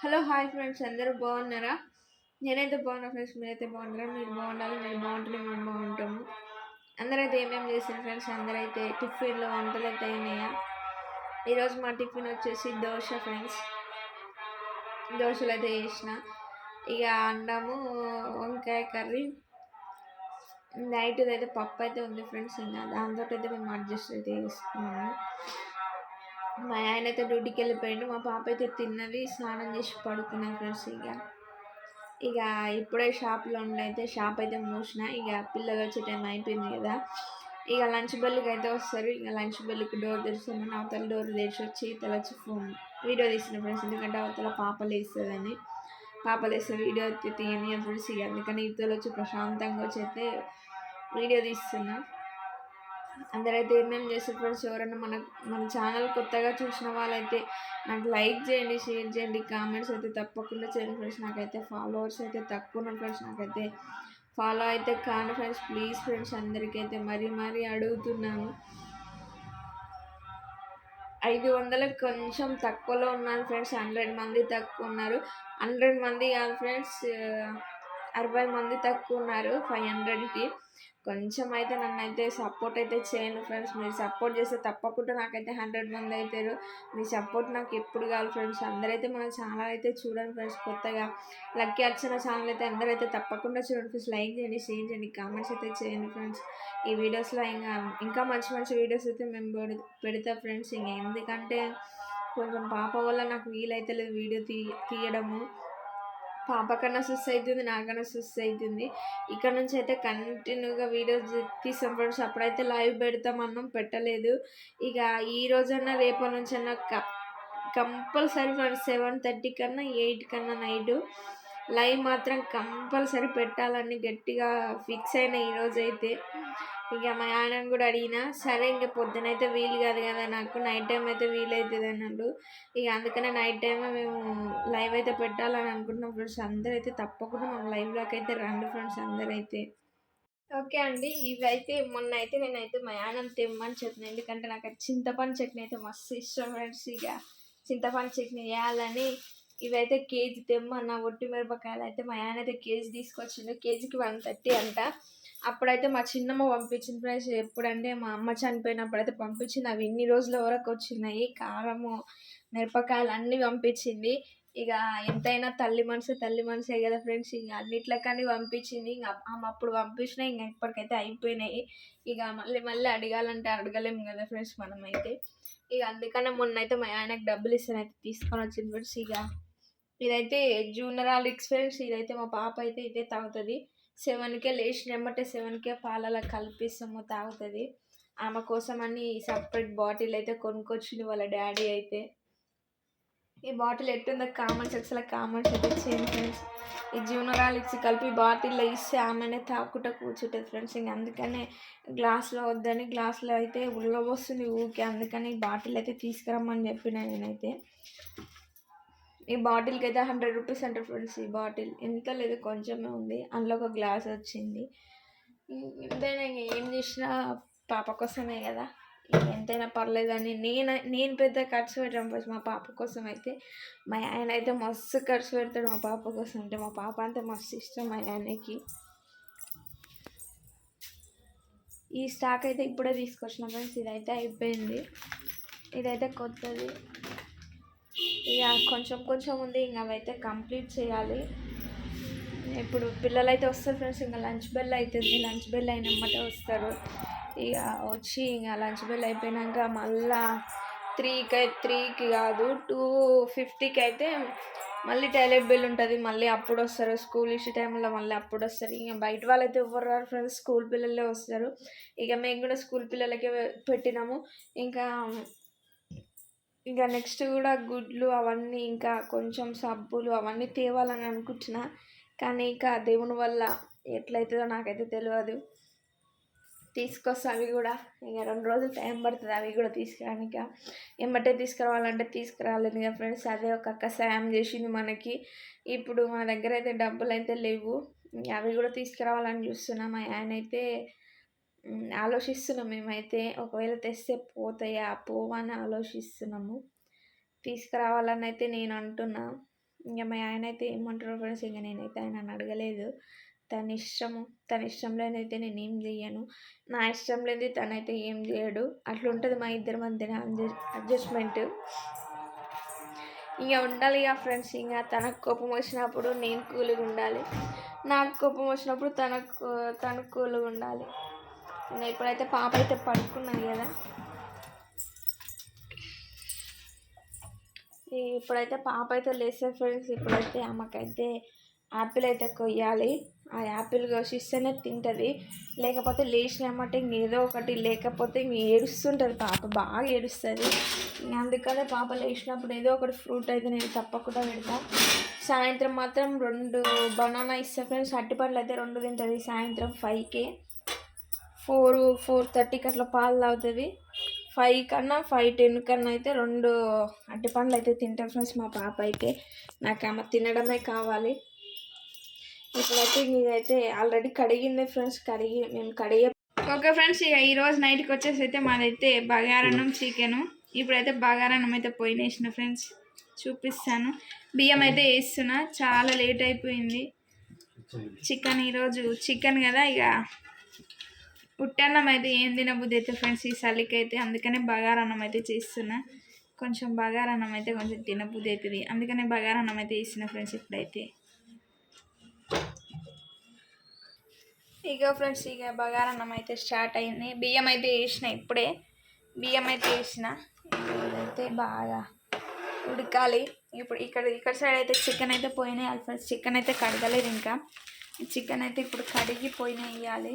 Hello hi friends అందరూ బాగున్నారా? నేనైతే బాగున్నా ఫ్రెండ్స్ మీరైతే బాగున్నారా? మీరు బాగుండాలి మీరు బాగుంటుంది మేము బాగుంటాము. అందరైతే ఏమేమి చేశారు ఫ్రెండ్స్? అందరైతే టిఫిన్లో వంటలు అయితే అయినాయా? ఈరోజు మా టిఫిన్ వచ్చేసి దోశ ఫ్రెండ్స్. దోశలు అయితే చేసిన. ఇక అన్నము వంకాయ కర్రీ. నైట్ అయితే పప్పు అయితే ఉంది ఫ్రెండ్స్ ఇంకా దాంతో అయితే మేము అడ్జస్ట్ అయితే చేసుకున్నాము. మా ఆయన అయితే డ్యూటీకి వెళ్ళిపోయిండు. మా పాప అయితే తిన్నది స్నానం చేసి పడుకున్నా ఫ్రెండ్స్ ఇక ఇక ఇప్పుడే షాప్లో ఉండైతే షాప్ అయితే మూసిన. ఇక పిల్లలు వచ్చే టైం అయిపోయింది కదా. ఇక లంచ్ బెల్కి అయితే వస్తారు. ఇక లంచ్ బెల్కి డోర్ తెరుస్తాను. అవతల డోర్ తెరిచి వచ్చి తల వచ్చి ఫోన్ వీడియో తీసిన ఫ్రెండ్స్. ఎందుకంటే అవతల పాప లేస్తుందని. పాప లేస్తే వీడియో అయితే తీయని ఫ్రెండ్స్ ఇక అందుకని ఇతలు వచ్చి ప్రశాంతంగా వచ్చి అయితే వీడియో తీస్తున్నా. అందరైతే ఏమేమి చేస్తారు ఫ్రెండ్స్ ఎవరైనా మన మన ఛానల్ కొత్తగా చూసిన వాళ్ళైతే నాకు లైక్ చేయండి షేర్ చేయండి కామెంట్స్ అయితే తప్పకుండా చేయండి ఫ్రెండ్స్. నాకైతే ఫాలోవర్స్ అయితే తక్కువ ఉన్న ఫ్రెండ్స్. నాకైతే ఫాలో అయితే కాను ఫ్రెండ్స్. ప్లీజ్ ఫ్రెండ్స్ అందరికైతే మరీ మరీ అడుగుతున్నాను. ఐదు వందలకు కొంచెం తక్కువలో ఉన్నారు ఫ్రెండ్స్. హండ్రెడ్ మంది తక్కువ ఉన్నారు. హండ్రెడ్ మంది కాదు ఫ్రెండ్స్ అరవై మంది తక్కువ ఉన్నారు. ఫైవ్ హండ్రెడ్కి. కొంచెం అయితే నన్ను అయితే సపోర్ట్ అయితే చేయండి ఫ్రెండ్స్. మీరు సపోర్ట్ చేస్తే తప్పకుండా నాకైతే హండ్రెడ్ మంది అవుతారు మీ సపోర్ట్ నాకు ఎప్పుడు కావాలి ఫ్రెండ్స్. అందరైతే మన ఛానల్ అయితే చూడండి ఫ్రెండ్స్ కొత్తగా. లక్కీ అర్చన ఛానల్ అయితే అందరైతే తప్పకుండా చూడండి ఫ్రెండ్స్. లైక్ చేయండి షేర్ చేయండి కామెంట్స్ అయితే చేయండి ఫ్రెండ్స్. ఈ వీడియోస్లో ఇంకా ఇంకా మంచి మంచి వీడియోస్ అయితే మేము పెడతా ఫ్రెండ్స్. ఇంకా ఎందుకంటే కొంచెం పాప వల్ల నాకు వీలైతే లేదు వీడియో తీ తీయడము. పాపకన్నా సుస్ అవుతుంది నాకన్నా సుస్ అవుతుంది ఇక్కడ నుంచి అయితే కంటిన్యూగా వీడియోస్ తీసాం ఫ్రెండ్స్ అప్పుడైతే లైవ్ పెడతామన్నాం పెట్టలేదు. ఇక ఈ రోజన్నా రేపటి నుంచి క కంపల్సరీ ఫ్రెండ్స్ సెవెన్ థర్టీ కన్నా ఎయిట్ కన్నా నైట్ లైవ్ మాత్రం కంపల్సరీ పెట్టాలని గట్టిగా ఫిక్స్ అయిన ఈరోజు అయితే ఇక మా ఆయనను కూడా అడిగిన సరే ఇంక పొద్దునైతే వీలు కాదు కదా నాకు నైట్ టైం అయితే వీలవుతుంది అన్నాడు. ఇక అందుకనే నైట్ టైమే మేము లైవ్ అయితే పెట్టాలని అనుకుంటున్నాం ఫ్రెండ్స్ అందరూ అయితే తప్పకుండా మన లైవ్లోకి అయితే రండి ఫ్రెండ్స్ అందరైతే. ఓకే అండి ఇవి అయితే మొన్న అయితే నేనైతే మా ఆయన తెమ్మని చెప్పిన ఎందుకంటే నాకు చింతపండు చట్నీ అయితే మస్తు ఇష్టం ఫ్రెండ్స్ ఇక. చింతపండు చట్నీ వేయాలని ఇవైతే కేజీ తెమ్మన్న ఒట్టి మిరపకాయలు అయితే మా ఆయన అయితే కేజీ తీసుకొచ్చిండు కేజీకి వన్ థర్టీ అంట. అప్పుడైతే మా చిన్నమ్మ పంపించిన ప్రైస్ ఎప్పుడంటే మా అమ్మ చనిపోయినప్పుడు అయితే పంపించింది. అవి ఇన్ని రోజుల వరకు వచ్చినాయి. కారము మిరపకాయలు అన్నీ పంపించింది. ఇక ఎంతైనా తల్లి మనసు తల్లి మనసే కదా ఫ్రెండ్స్. ఇక అన్నిట్లకని పంపించింది. ఇంక అప్పుడు పంపించినాయి ఇంకా ఇప్పటికైతే అయిపోయినాయి. ఇక మళ్ళీ మళ్ళీ అడగాలంటే అడగలేము కదా ఫ్రెండ్స్ మనమైతే. ఇక అందుకనే మొన్న అయితే మా ఆయనకు డబ్బులు ఇస్తాను అయితే తీసుకొని వచ్చింది ఫ్రెండ్స్. ఇక ఇదైతే జూనియర్ ఆల్ ఫ్రెండ్స్. ఇదైతే మా పాప అయితే ఇదే తాగుతుంది. సెవెన్కే లేచినమ్మటే సెవెన్కే పాలలో కలిపిస్తాము తాగుతుంది. ఆమె కోసం అని సపరేట్ బాటిల్ అయితే కొనుక్కొచ్చింది వాళ్ళ డాడీ అయితే. ఈ బాటిల్ ఎట్టుందో కామన్స్ అసలు కామన్ అయితే చేయండి ఫ్రెండ్స్ ఈ జీవనరాలు ఇచ్చి కలిపి బాటిల్లో ఇస్తే ఆమెనే తాకుంటా కూర్చుంటుంది ఫ్రెండ్స్ ఇంక అందుకనే గ్లాస్లో వద్దని గ్లాస్లో అయితే ఉల్లబోస్తుంది ఊకే అందుకని బాటిల్ అయితే తీసుకురమ్మని చెప్పిన నేనైతే. ఈ బాటిల్కి అయితే హండ్రెడ్ రూపీస్ అంటారు ఫ్రెండ్స్ ఈ బాటిల్. ఎంత లేదు కొంచెమే ఉంది. అందులో ఒక గ్లాస్ వచ్చింది. ఎంతైనా ఏం చేసినా పాప కోసమే కదా. ఎంతైనా పర్లేదని నేను నేను పెద్ద ఖర్చు పెట్టాను ఫస్ట్ మా పాప కోసం అయితే మా ఆయన అయితే మస్తు ఖర్చు పెడతాడు మా పాప కోసం. అంటే మా పాప అంటే మస్తు ఇష్టం మా ఆయనకి. ఈ స్టాక్ అయితే ఇప్పుడే తీసుకొచ్చిన ఫ్రెండ్స్ ఇదైతే అయిపోయింది. ఇదైతే కొత్తది. ఇక కొంచెం కొంచెం ఉంది ఇంకా అవైతే కంప్లీట్ చేయాలి. ఇప్పుడు పిల్లలు అయితే వస్తారు ఫ్రెండ్స్ ఇంకా లంచ్ బెల్ అవుతుంది లంచ్ బెల్ అయినమ్మటే వస్తారు. ఇక వచ్చి ఇంకా లంచ్ బెల్ అయిపోయినాక మళ్ళా త్రీకి త్రీకి కాదు టూ ఫిఫ్టీకి అయితే మళ్ళీ టాయిలెట్ బిల్ ఉంటుంది. మళ్ళీ అప్పుడు వస్తారు. స్కూల్ ఇష్యూ టైంలో మళ్ళీ అప్పుడు వస్తారు. ఇక బయట వాళ్ళైతే ఎవరు రారు ఫ్రెండ్స్ స్కూల్ పిల్లలే వస్తారు. ఇక మేము కూడా స్కూల్ పిల్లలకే పెట్టినాము. ఇంకా ఇంకా నెక్స్ట్ కూడా గుడ్లు అవన్నీ ఇంకా కొంచెం సబ్బులు అవన్నీ తేవాలని అనుకుంటున్నా. కానీ ఇంకా దేవుని వల్ల ఎట్లయితుందో నాకైతే తెలియదు తీసుకొస్తా అవి కూడా. ఇంకా రెండు రోజులు టైం పడుతుంది అవి కూడా తీసుకురానిక. ఏమంటే తీసుకురావాలంటే తీసుకురాలేదు ఇక ఫ్రెండ్స్ అదే ఒక అక్క సాయం చేసింది మనకి. ఇప్పుడు మన దగ్గర అయితే డబ్బులు అయితే లేవు అవి కూడా తీసుకురావాలని చూస్తున్నాం. ఆయన అయితే ఆలోచిస్తున్నాం మేమైతే. ఒకవేళ తెస్తే పోతాయా? పోవని ఆలోచిస్తున్నాము. తీసుకురావాలని అయితే నేను అంటున్నా. ఇంకా మా ఆయన అయితే ఏమంటారో ఫ్రెండ్స్ ఇంకా నేనైతే ఆయన అడగలేదు. తన ఇష్టము తన ఇష్టం లేనైతే నేను ఏం చెయ్యను. నా ఇష్టం లేదు తనైతే ఏం చేయడు. అట్లా ఉంటుంది మా ఇద్దరి మధ్యన అడ్జస్ట్మెంట్. ఇక ఉండాలి ఇక ఫ్రెండ్స్ ఇంకా తనకు కోపం వచ్చినప్పుడు నేను కూలిగా ఉండాలి. నాకు కోపం వచ్చినప్పుడు తనకు తనకు కూలిగా ఉండాలి. ఇంకా ఇప్పుడైతే పాప అయితే పడుకున్నది కదా ఇప్పుడైతే పాప అయితే లేసే ఫ్రెండ్స్ ఇప్పుడైతే ఆమెకైతే యాపిల్ అయితే కొయ్యాలి. ఆ యాపిల్ కోసిస్తేనే తింటుంది. లేకపోతే లేచినామంటే ఇంక ఏదో ఒకటి లేకపోతే ఇంక ఏడుస్తుంటుంది పాప బాగా ఏడుస్తుంది. అందుకనే పాప లేచినప్పుడు ఏదో ఒకటి ఫ్రూట్ అయితే నేను తప్పకుండా పెడతా. సాయంత్రం మాత్రం రెండు బనానా ఇస్తా ఫ్రెండ్స్ అట్టి పండ్లు అయితే రెండు తింటుంది సాయంత్రం ఫైవ్కి. ఫోర్ ఫోర్ థర్టీకి అట్లా పాలు తాగుతుంది. ఫైవ్ కన్నా ఫైవ్ టెన్ కన్నా అయితే రెండు అట్టి పండ్లు అయితే తింటాం ఫ్రెండ్స్ మా పాప అయితే నాకు ఆమె తినడమే కావాలి. ఇప్పుడైతే ఇదైతే ఆల్రెడీ కడిగింది ఫ్రెండ్స్ కడిగి మేము కడిగే ఓకే ఫ్రెండ్స్ ఇక ఈరోజు నైట్కి వచ్చేసి అయితే మాదైతే బగారన్నం చికెను. ఇప్పుడైతే బగారన్నం అయితే పోయినేసిన ఫ్రెండ్స్ చూపిస్తాను. బియ్యం అయితే వేస్తున్నా చాలా లేట్ అయిపోయింది. చికెన్ ఈరోజు చికెన్ కదా ఇక. పుట్టన్నం అయితే ఏం తినబుద్ధి అయితే ఫ్రెండ్స్ ఈ చలికి అయితే అందుకనే బగారన్నం అయితే చేస్తున్నా. కొంచెం బగారన్నం అయితే కొంచెం తినబుద్ధి అవుతుంది అందుకనే బగారన్నం అయితే వేసిన ఫ్రెండ్స్ ఇప్పుడైతే. ఇక ఫ్రెండ్స్ ఇక బగారన్నం అయితే స్టార్ట్ అయింది. బియ్యం అయితే వేసిన ఇప్పుడే. బియ్యం అయితే వేసిన అయితే బాగా ఉడకాలి. ఇప్పుడు ఇక్కడ ఇక్కడ సైడ్ అయితే చికెన్ అయితే పోయినాయి. ఫ్రెండ్స్ చికెన్ అయితే కడగలేదు ఇంకా. చికెన్ అయితే ఇప్పుడు కడిగి పోయిన వేయాలి